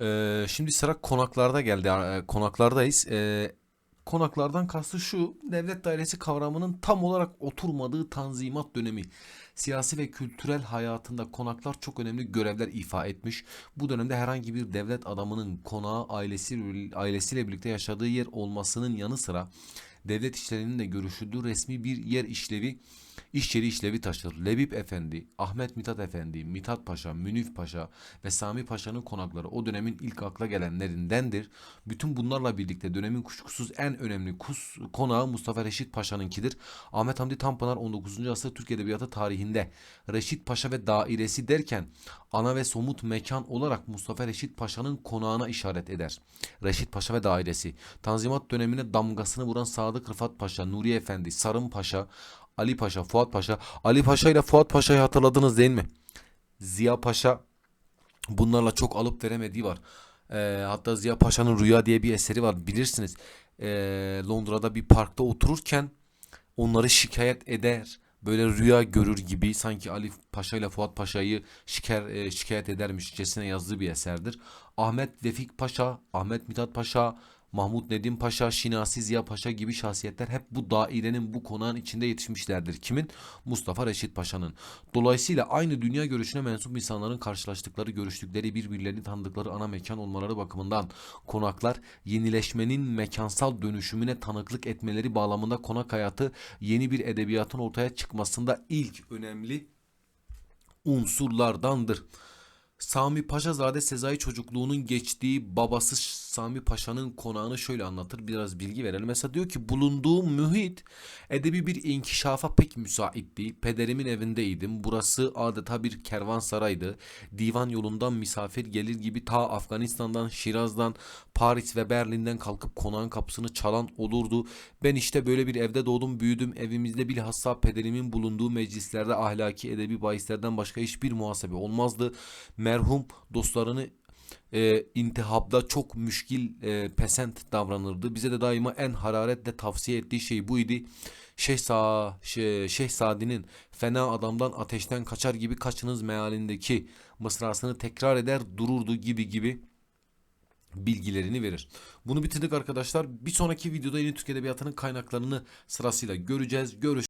Ee, şimdi sıra konaklarda geldi. Ee, konaklardayız. Ee, konaklardan kastı şu, devlet dairesi kavramının tam olarak oturmadığı tanzimat dönemi. Siyasi ve kültürel hayatında konaklar çok önemli görevler ifa etmiş. Bu dönemde herhangi bir devlet adamının konağı ailesi ailesiyle birlikte yaşadığı yer olmasının yanı sıra devlet işlerinin de görüşüldüğü resmi bir yer işlevi iş işlevi taşır. Lebip Efendi, Ahmet Mithat Efendi, Mithat Paşa, Münif Paşa ve Sami Paşa'nın konakları o dönemin ilk akla gelenlerindendir. Bütün bunlarla birlikte dönemin kuşkusuz en önemli kus, konağı Mustafa Reşit Paşa'nınkidir. Ahmet Hamdi Tanpınar 19. asır Türk Edebiyatı tarihinde Reşit Paşa ve dairesi derken ana ve somut mekan olarak Mustafa Reşit Paşa'nın konağına işaret eder. Reşit Paşa ve dairesi. Tanzimat dönemine damgasını vuran Sadık Rıfat Paşa, Nuri Efendi, Sarım Paşa, Ali Paşa, Fuat Paşa. Ali Paşa ile Fuat Paşa'yı hatırladınız değil mi? Ziya Paşa bunlarla çok alıp veremediği var. Ee, hatta Ziya Paşa'nın Rüya diye bir eseri var bilirsiniz. Ee, Londra'da bir parkta otururken onları şikayet eder. Böyle rüya görür gibi sanki Ali Paşa ile Fuat Paşa'yı şiker, e, şikayet edermişçesine yazdığı bir eserdir. Ahmet Vefik Paşa, Ahmet Mithat Paşa, Mahmut Nedim Paşa, Şinasi Ziya Paşa gibi şahsiyetler hep bu dairenin bu konağın içinde yetişmişlerdir. Kimin? Mustafa Reşit Paşa'nın. Dolayısıyla aynı dünya görüşüne mensup insanların karşılaştıkları, görüştükleri, birbirlerini tanıdıkları ana mekan olmaları bakımından konaklar yenileşmenin mekansal dönüşümüne tanıklık etmeleri bağlamında konak hayatı yeni bir edebiyatın ortaya çıkmasında ilk önemli unsurlardandır. Sami Paşazade Sezai çocukluğunun geçtiği babası Sami Paşa'nın konağını şöyle anlatır. Biraz bilgi verelim. Mesela diyor ki bulunduğum mühit edebi bir inkişafa pek müsaitti. Pederimin evindeydim. Burası adeta bir kervansaraydı. Divan yolundan misafir gelir gibi ta Afganistan'dan, Şiraz'dan, Paris ve Berlin'den kalkıp konağın kapısını çalan olurdu. Ben işte böyle bir evde doğdum büyüdüm. Evimizde bilhassa pederimin bulunduğu meclislerde ahlaki edebi bahislerden başka hiçbir muhasebe olmazdı. Merhum dostlarını e, intihabda çok müşkil e, pesent davranırdı. Bize de daima en hararetle tavsiye ettiği şey buydu. Şeyh, Sa şey, Şeyh Sadi'nin fena adamdan ateşten kaçar gibi kaçınız mealindeki mısrasını tekrar eder dururdu gibi gibi bilgilerini verir. Bunu bitirdik arkadaşlar. Bir sonraki videoda yeni Türk Edebiyatı'nın kaynaklarını sırasıyla göreceğiz. Görüş